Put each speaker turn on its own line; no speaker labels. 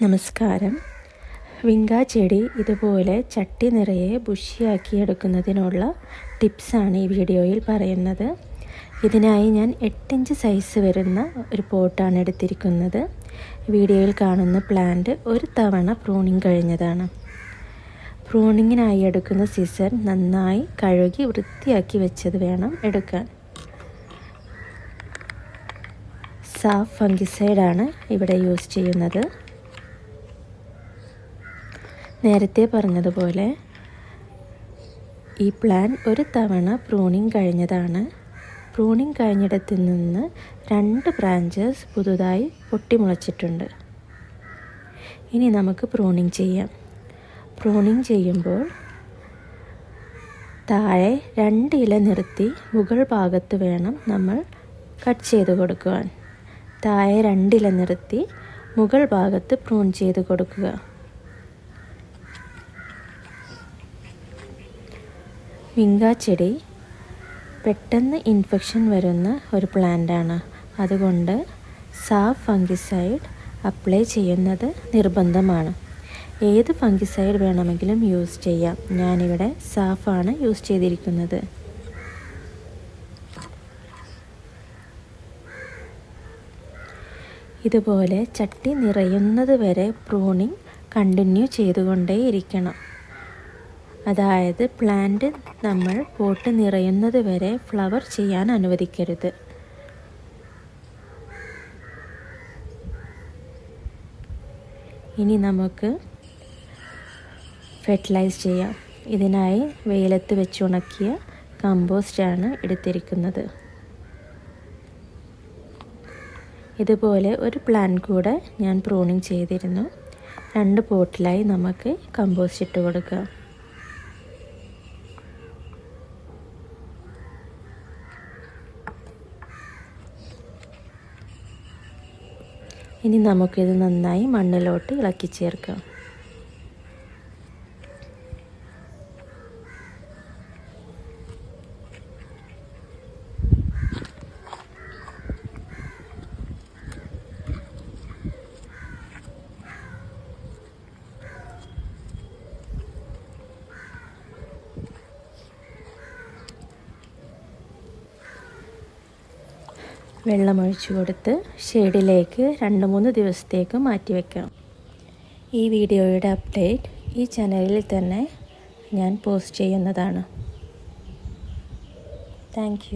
നമസ്കാരം. വിങ്ക ചെടി ഇതുപോലെ ചട്ടി നിറയെ ബുഷിയാക്കി എടുക്കുന്നതിനുള്ള ടിപ്സാണ് ഈ വീഡിയോയിൽ പറയുന്നത്. ഇതിനായി ഞാൻ എട്ടിഞ്ച് സൈസ് വരുന്ന ഒരു പോട്ടാണ് എടുത്തിരിക്കുന്നത്. വീഡിയോയിൽ കാണുന്ന പ്ലാന്റ് ഒരു തവണ പ്രൂണിങ് കഴിഞ്ഞതാണ്. പ്രൂണിങ്ങിനായി എടുക്കുന്ന സീസൺ നന്നായി കഴുകി വൃത്തിയാക്കി വെച്ചത് വേണം എടുക്കാൻ. സാഫ് ഫംഗിസൈഡാണ് ഇവിടെ യൂസ് ചെയ്യുന്നത്. നേരത്തെ പറഞ്ഞതുപോലെ ഈ പ്ലാൻ ഒരു തവണ പ്രൂണിങ് കഴിഞ്ഞതാണ്. പ്രൂണിങ് കഴിഞ്ഞിടത്ത് നിന്ന് രണ്ട് ബ്രാഞ്ചസ് പുതുതായി പൊട്ടിമുളച്ചിട്ടുണ്ട്. ഇനി നമുക്ക് പ്രൂണിങ് ചെയ്യാം. പ്രൂണിങ് ചെയ്യുമ്പോൾ താഴെ രണ്ട് ഇല നിർത്തി മുകൾ ഭാഗത്ത് വേണം നമ്മൾ കട്ട് ചെയ്ത് കൊടുക്കുവാൻ. താഴെ രണ്ടില നിർത്തി മുകൾ ഭാഗത്ത് പ്രൂൺ ചെയ്ത് കൊടുക്കുക. വിങ്ക ചെടി പെട്ടെന്ന് ഇൻഫെക്ഷൻ വരുന്ന ഒരു പ്ലാന്റാണ്. അതുകൊണ്ട് സാഫ് ഫംഗിസൈഡ് അപ്ലൈ ചെയ്യുന്നത് നിർബന്ധമാണ്. ഏത് ഫംഗിസൈഡ് വേണമെങ്കിലും യൂസ് ചെയ്യാം. ഞാനിവിടെ സാഫാണ് യൂസ് ചെയ്തിരിക്കുന്നത്. ഇതുപോലെ ചട്ടി നിറയുന്നത് വരെ പ്രൂണിങ് കണ്ടിന്യൂ ചെയ്തുകൊണ്ടേയിരിക്കണം. അതായത് പ്ലാന്റ് നമ്മൾ പോട്ട് നിറയുന്നത് വരെ ഫ്ലവർ ചെയ്യാൻ അനുവദിക്കരുത്. ഇനി നമുക്ക് ഫെർട്ടിലൈസ് ചെയ്യാം. ഇതിനായി വെയിലത്ത് വെച്ച് ഉണക്കിയ കമ്പോസ്റ്റാണ് എടുത്തിരിക്കുന്നത്. ഇതുപോലെ ഒരു പ്ലാൻ കൂടെ ഞാൻ പ്രൂണിങ് ചെയ്തിരുന്നു. രണ്ട് പോട്ടിലായി നമുക്ക് കമ്പോസ്റ്റ് ഇട്ട് കൊടുക്കാം. ഇനി നമുക്കിത് നന്നായി മണ്ണിലോട്ട് ഇളക്കി ചേർക്കാം. വെള്ളമൊഴിച്ചു കൊടുത്ത് ഷെയ്ഡിലേക്ക് രണ്ട് മൂന്ന് ദിവസത്തേക്ക് മാറ്റി വയ്ക്കാം ഈ വീഡിയോയുടെ അപ്ഡേറ്റ് ഈ ചാനലിൽ തന്നെ ഞാൻ പോസ്റ്റ് ചെയ്യുന്നതാണ്. താങ്ക്